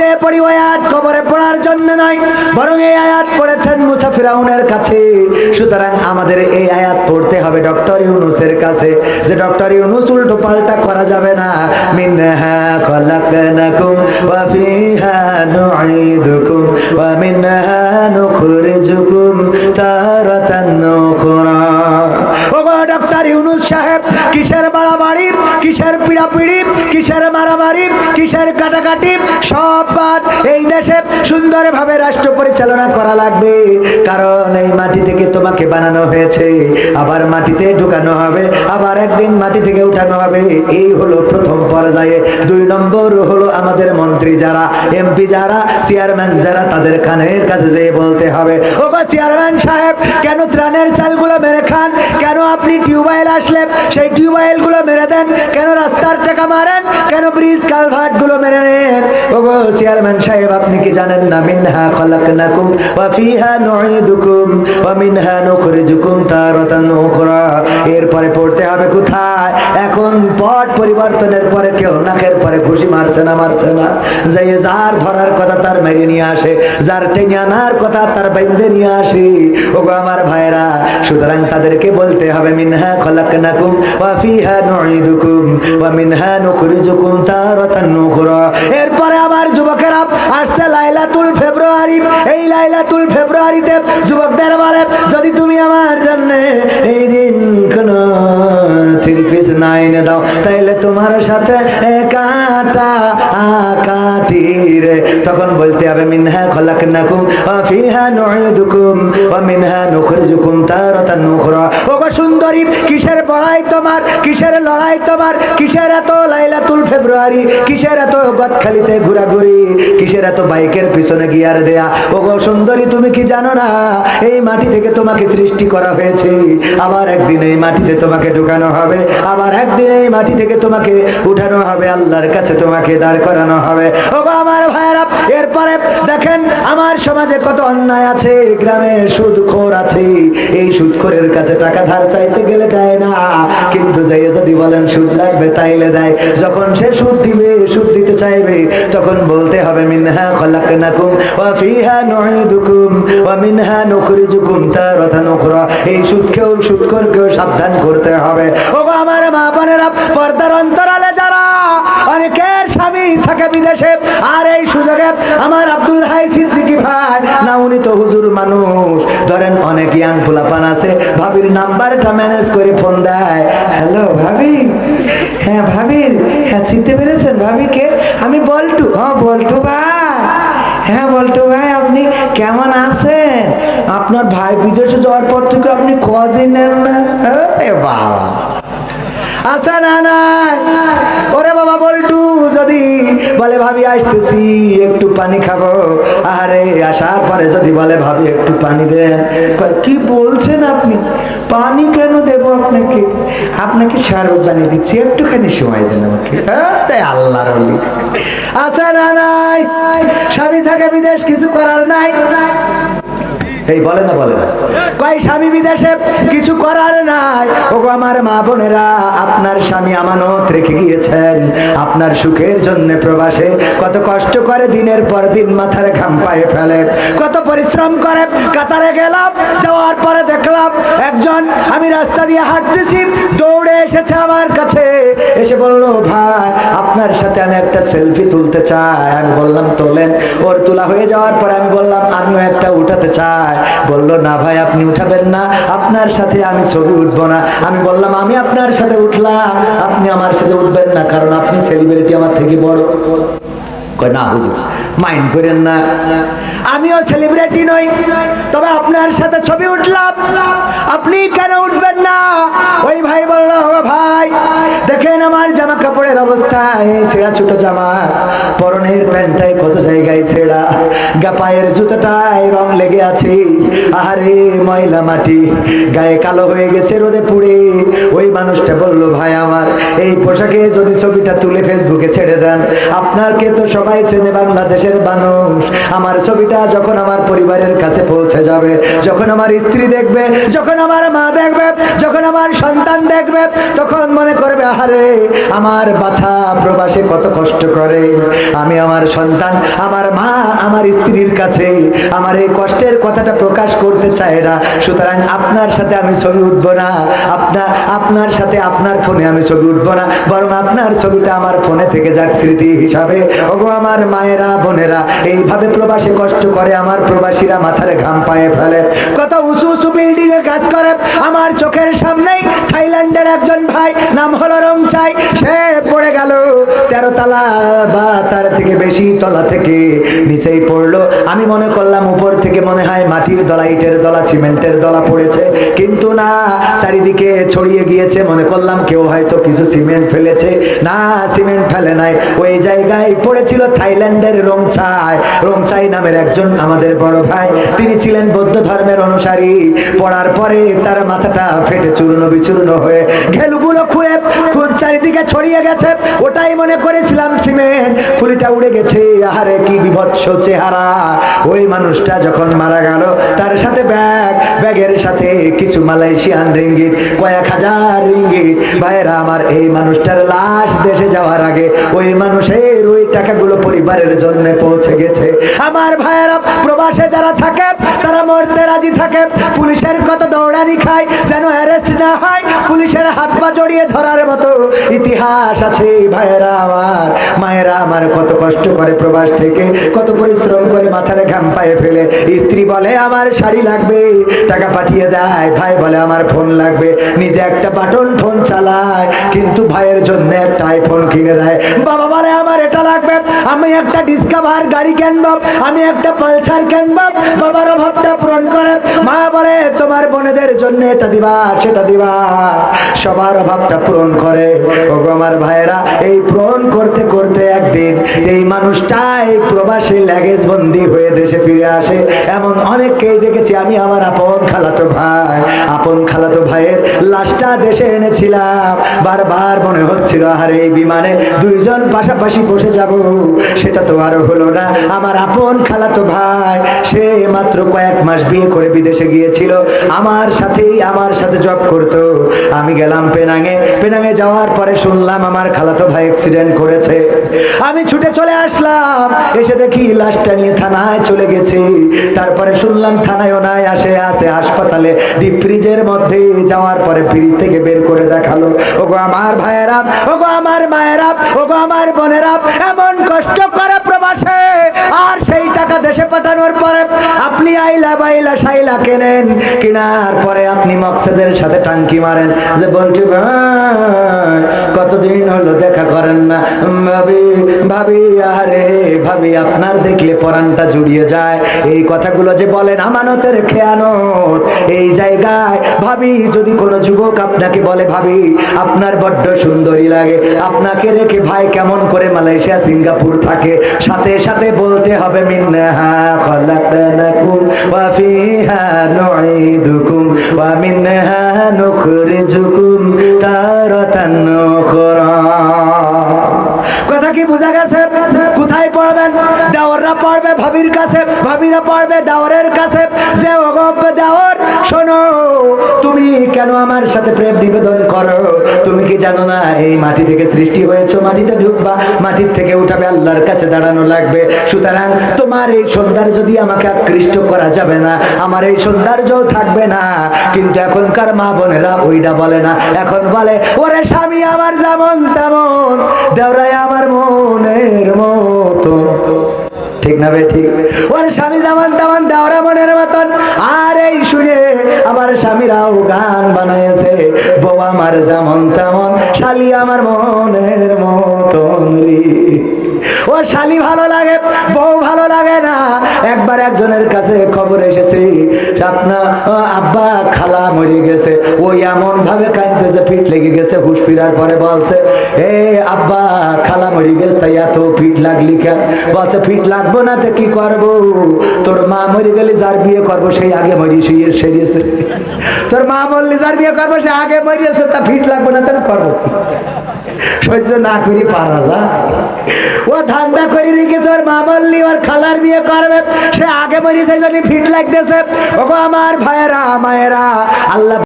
যে পড়ি ওই আয়াত কবরে পড়ার জন্য নয়, বরং এই আয়াত পড়েছেন মুসা ফিরাউনের কাছে। সুতরাং আমাদের এই আয়াত পড়তে হবে ডক্টর ইউনুসের কাছে। যে ডক্টর ইউনুস উল্টো পাল্টা করা যাবে না। মিনহা খলাকনাকুম ওয়া ফিহা নুঈদুকুম ওয়া মিনহা নুখরিজুকুম তারাতান কাটাকাটি, সব বাদ এই দেশে সুন্দরভাবে রাষ্ট্র পরিচালনা করা লাগবে। কারণ এই মাটি থেকে তোমাকে বানানো হয়েছে, আবার মাটিতে ঢুকানো হবে, আবার একদিন মাটি থেকে উঠানো হবে। এই হলো প্রথম পর্যায়ে। দুই নম্বর হলো আমাদের মন্ত্রী যারা, এমপি যারা, চেয়ারম্যান যারা, তাদের কানের কাছে যেয়ে বলতে হবে ও গো চেয়ারম্যান সাহেব, কেন ত্রাণের চালগুলো মেরে খান? কেন আপনি টিউবওয়েল আসলে সেই টিউবওয়েলগুলো মেরে দেন? কেন রাস্তার টাকা মারেন? কেন ব্রিজ কালভার্টগুলো মেরে নেন? ও গো চেয়ারম্যান সাহেব, আপনি কি জানেন না? মিনহা খলাকনাকুম ওয়া ফিহা নুঈদুকুম ওয়া মিনহা নুখরিজুকুম তারাতান উখরা। এরপরে পড়তে হবে কোথায়? এখন পট পরিবর্তনের পরে কেউ নাকের পরে খুশি মারছে না মারছে না। যে যার ধরার কথা তার মেরে নিয়ে আসে, যার টেনে আনার কথা তার বাইন্দে নিয়ে আসে। ও গো আমার ভাইরা সুতরাং তাদেরকে বলতে হবে, মিনহা খলাকনাকুম ওয়া ফিহা নুঈদুকুম ওয়া মিনহা নুখরিজুকুম। উখরা এরপরে আবার যুবকেরা আসছে লাইলাতুল ফেব্রুয়ারি। এই লাইলাতুল ফেব্রুয়ারিতে যুবকদের বলে, যদি তুমি আমার জন্য এই দিন কোন থ্রি পিস নাইনে দাও, তাইলে তোমার সাথে কাটা কাটি রে তখন বলতে হবে মিনহা খলাকনাকুম, ওয়া ফিহা নুঈদুকুম, ওয়া মিনহা নুখরিজুকুম তারাতান উখরা। ও সুন্দরী, কিসের বড়াই তোমার? কিসের লড়াই তোমার? কিসের এত লাইলাতুল ফেব্রুয়ারি? কিসের এত গদখালিতে ঘোরাঘুরি? কিসের এত বাইকের পিছনে গিয়ার দেয়া? ও সুন্দরী, তুমি কি জানো না? এই মাটি থেকে তোমাকে সৃষ্টি করা হয়েছে। আবার একদিন এই মাটিতে তোমাকে ঢুকানো হবে। আবার একদিন এই মাটি থেকে তোমাকে উঠানো হবে। আল্লাহর কাছে তোমাকে দাঁড় করানো হবে। ও গো আমার ভাইরা এরপরে দেখেন, আমার সমাজে কত অন্যায় আছে, গ্রামে সুদখোর আছে। এই সুদখোরের কাছে টাকা ধার চাইতে গেলে দেয় না, কিন্তু যাই যদি বলেন সুদ লাগবে, তাইলে দেয়। যখন সে সুদ দিবে, সুদ দিতে চাইবে, তখন বলতে হবে, মিনহা খলাকনাকুম ওয়া ফিহা নুঈদুকুম ওয়া মিনহা নুখরিজুকুম তারাতান উখরা। এই সুদকেও সুদখোরকেও সাবধান করতে হবে। ওগো আমার মা বোনেরা, পর্দার অন্তরালে যারা অনেকের স্বামী থাকে বিদেশে, আর এই সুযোগে আমার আব্দুল হাই সিদ্দিকী ভাই, না, উনি তো হুজুর মানুষ। ধরেন অনেক ইয়াং পোলাপান আছে, ভাবির নাম্বারটা ম্যানেজ করে ফোন দেয়। হ্যালো, ভাবি? হ্যাঁ ভাবির হ্যাঁ চিনতে পেরেছেন ভাবিকে? আমি বল্টু হ্যাঁ বল্টু ভাই। হ্যাঁ বল্টু ভাই, আপনি কেমন আছেন? আপনার ভাই বিদেশে যাওয়ার পর থেকে আপনি খোঁজই নেন না? বাবা। আচ্ছা না না ওরে বাবা, বল্টু, যদি বলে ভাবি আসতেছি, একটু পানি খাব। আরে আসার পরে যদি বলে ভাবি একটু পানি দেন। কি বলছেন আপনি? পানি কেন দেবো আপনাকে? আপনাকে শরবত বানিয়ে দিচ্ছি, একটুখানি সময় দেন আমাকে। আরে আল্লাহর আচ্ছা না নাই? স্বামী থাকে বিদেশ, কিছু করার নাই? এই বলে না বলে। কয় স্বামী বিদেশে? কিছু করার নাই। ওগো আমার মা বোনেরা, আপনার স্বামী আমানত রেখে গিয়েছেন। আপনার সুখের জন্য প্রবাসে কত কষ্ট করে দিনের পর দিন মাথার ঘাম পায়ে ফেলে। কত পরিশ্রম করে কাতারে গেলাম, যাওয়ার পরে দেখলাম একজন, আমি রাস্তা দিয়ে হাঁটতেছি, দৌড়ে এসেছে আমার কাছে। এসে বলল, ভাই, আপনার সাথে আমি একটা সেলফি তুলতে চাই। আমি বললাম, তোলেন। ওর তোলা হয়ে যাওয়ার পরে আমি বললাম, আমিও একটা উঠাতে চাই। বলল, না ভাই, আপনি উঠাবেন না। আপনার সাথে আমি ছবি উঠবো না। আমি বললাম, আমি আপনার সাথে উঠলাম। আপনি আমার সাথে উঠবেন না, কারণ আপনি সেলিব্রিটি আমার থেকে বড়। না হুজুর মাইন্ড করেন না। আমিও সেলিব্রিটি নই, তবে আপনার সাথে ছবি উঠলাম। আপনি কেন উঠবেন না? ওই ভাই বলল ভাই, দেখেন আমার জামা অবস্থা ছেঁড়া ছোট জামা, পরনের কত জায়গায় ছেঁড়া জুতোটায় রং লেগে আছে। আরে ময়লা মাটি, গায়ে কালো হয়ে গেছে রোদে পুড়ে। ওই মানুষটা বলল, ভাই আমার, এই পোশাকে যদি ছবিটা তুলে ফেসবুকে ছেড়ে দেন, আপনাকে তো সবাই চেনে বাংলাদেশের মানুষ। আমার ছবিটা যখন আমার পরিবারের কাছে পৌঁছে যাবে, যখন আমার স্ত্রী দেখবে, যখন আমার মা দেখবে, যখন আমার সন্তান দেখবে, তখন মনে করবে, আহারে, আমার বাছা প্রবাসে কত কষ্ট করে। আমি আমার সন্তান, আমার মা, আমার স্ত্রীর কাছে আমার এই কষ্টের কথাটা প্রকাশ করতে চায় না। সুতরাং আপনার সাথে আমি ছবি উঠবো না। আপনার আপনার সাথে আপনার ফোনে আমি ছবি উঠবো না। বরং আপনার ছবিটা আমার ফোনে থেকে যাক স্মৃতি হিসাবে। ওগো আমার মায়েরা, বোনেরা, এইভাবে প্রবাসে কষ্ট করে আমার প্রবাসীরা মাথার ঘাম পায়ে ফেলে। কত উঁচু উঁচু বিল্ডিং এর কাজ করে। আমার চোখের সামনেই থাইল্যান্ডের একজন ভাই, নাম হলো রংচাই। সে পড়ে গেল তেরো তলা বা তার থেকে বেশি তলা থেকে নিচেই পড়ল। আমি মনে করলাম উপর থেকে মনে হয় মাটির দলা, ইটের দলা, সিমেন্টের দলা পড়েছে। কিন্তু না, চারিদিকে ছড়িয়ে গিয়েছে। মনে করলাম কেউ হয়তো কিছু সিমেন্ট ফেলেছে। না, সিমেন্ট ফেলে নাই। ওই জায়গায় পড়েছিল থাইল্যান্ডের রংচাই রংচাই নামের একজন আমাদের বড় ভাই। তিনি ছিলেন বৌদ্ধ ধর্মের অনুসারী। পড়ার পরে তার মাথাটা ফেটে চূর্ণ বিচূর্ণ হয়ে ঘেলুগুলো খুব চারিদিকে ছড়িয়ে গেছে। ওটাই মনে করেছিলাম সিমেন্ট খুলিটা উড়ে গেছে। আহারে কি বিভৎস চেহারা। ওই মানুষটা যখন মারা গেল, তার সাথে ব্যাগ, ব্যাগের সাথে কিছু মালয়েশিয়ান রিঙ্গিট কয়েক হাজার রিঙ্গিট ভাইয়েরা, আমার এই মানুষটার লাশ দেশে যাওয়ার আগে ওই মানুষের ওই টাকাগুলো পরিবারের জন্য পৌঁছে গেছে। আমার ভাইয়েরা, প্রবাসে যারা থাকে, তারা মরতে রাজি থাকে। পুলিশের কত দৌড়ানি খায়, যেন অ্যারেস্ট না হয়, পুলিশের হাত পা জড়িয়ে ধরার মতো। ইতিহাস আছে ভাইয়েরা আমার। মায়েরা আমার কত কষ্ট করে প্রবাস থেকে, কত পরিশ্রম করে মাথার ঘাম পায়ে ফেলে। স্ত্রী বলে, আমার শাড়ি লাগবে, টাকা পাঠিয়ে দেয়। ভাই বলে, আমার ফোন লাগবে। নিজে একটা বাটন ফোন চালায়, কিন্তু ভাইয়ের জন্য একটা আইফোন কিনে দেয়। বাবা বলে, আমার এটা লাগবে, আমি একটা ডিসকাভার গাড়ি কিনবো, আমি একটা পালসার কিনবো। বাবার অভাবটা পূরণ করে। মা বলে, তোমার বোনেদের জন্য এটা দিবা, সেটা দিবা। সবার অভাবটা পূরণ করে। আমার ভাইয়েরা, এই পূরণ করতে করতে একদিন এই মানুষটাই প্রবাসী ল্যাগেজ বন্দি হয়ে দেশে ফিরে আসে। এমন অনেককেই দেখেছি আমি, আমার আপন খালাতো ভাই। আপন খালাতো ভাইয়ের লাশটা দেশে এনেছিলাম। বারবার মনে হচ্ছিল আর এই বিমানে দুইজন পাশাপাশি বসে যাব। সেটা তো আরও হলো না। আমার আপন খালাতো ভাই, সে মাত্র কয়েক মাস বিয়ে করে বিদেশে গিয়েছিল। আমার সাথেই, আমার সাথে জব করতো। আমি গেলাম পেনাঙে। পেনাঙে যাওয়ার পরে শুনলাম আমার খালাতো ভাই অ্যাক্সিডেন্ট করেছে। আমি ছুটে চলে আসলাম, এসে দেখি লাশটা নিয়ে থানায় চলে গেছে। তারপরে শুনলাম থানায়ও নাই, আসে আছে হাসপাতালে ডিপ ফ্রিজের মধ্যে যাওয়ার পরে ফ্রিজ থেকে বের করে দেখাল। ওগো আমার ভাইয়েরা, ওগো আমার মায়েরা, ওগো আমার বোনেরা, এমন কষ্ট করে প্রবাসে, আর সেই টাকা দেশে পাঠানোর পরে আপনি আইলা বাইলা সাইলা কেনেন? কেনার পরে আপনি মকসেদের সাথে টাঙ্কি মারেন। যে বলছি ভাই কতদিন হলো দেখা করেন না। ভাবি ভাবি আরে ভাবি, আপনার দেখলে পরানটা জুড়িয়ে যায়। এই কথাগুলো যে বলেন আমানতের খেয়ানত। এই জায়গায় ভাবি, যদি কোনো যুবক আপনাকে বলে, ভাবি, আপনার বড্ড সুন্দরী লাগে। আপনাকে রেখে ভাই কেমন করে মালয়েশিয়া, সিঙ্গাপুর থাকে? সাথে সাথে বলতে হবে মিন্নাহা খলাকনাকুম ওয়া ফিহা নুঈদুকুম ওয়া নুখরিজুকুম। দেওয়াররা ভাবির কাছে, ভাবিরা পড়বে দেওয়ারের কাছে, যে ওগব দেওয়ার শোনো, তুমি কেন আমার সাথে প্রেম নিবেদন করো? তুমি কি জানো না, এই মাটি থেকে সৃষ্টি হয়েছে, মাটিতে ঢুকবা মাটির থেকে উঠাবে, আল্লাহর কাছে দাঁড়ানো লাগবে। সুতরাং তোমার এই সৌন্দর্য যদি আমাকে আকৃষ্ট করা যাবে না, আমার এই সৌন্দর্য থাকবে না। কিন্তু এখনকার মা বোনেরা ওইটা বলে না, এখন বলে, ওরে স্বামী, আমার যেমন তেমন, দেওরাই ঠিক না বে, ঠিক? ওর স্বামী যেমন তেমন দেওরা মনের মতন। আর এই শুনে আমার স্বামীরাও গান বানাইছে বউ আমার যেমন তেমন, শালি আমার মনের মতন ও শালি ভালো লাগে। একবার একজনের কাছে খবর এসেছে আপনা আব্বা খালা মরে গেছে ওই এমন ভাবে কাঁদতেছে ফিট লেগে গেছে, হুশ ফিরার পরে বলছে, এ আব্বা খালা মরে গেছে, তাই এত ফিট লাগলি কেন? বলছে ফিট লাগবো না তো কি করব? তোর মা মরে গেলে যার বিয়ে করব সেই আগে মরি শুয়ে সেরিয়েছে তোর মা বললি যার বিয়ে করব, সে আগে মরিয়েছে, তা ফিট লাগবো না তাহলে করব? সহ্য না করি, পারা যায়। ও ধান্দা করে রেখেছে ওর মা বললি, ওর খালার বিয়ে করবে। সে আগে মরিয়েছে যদি ফিট লাগতেছে। ওগো আমার ভাইয়েরা, মায়েরা, আল্লাহ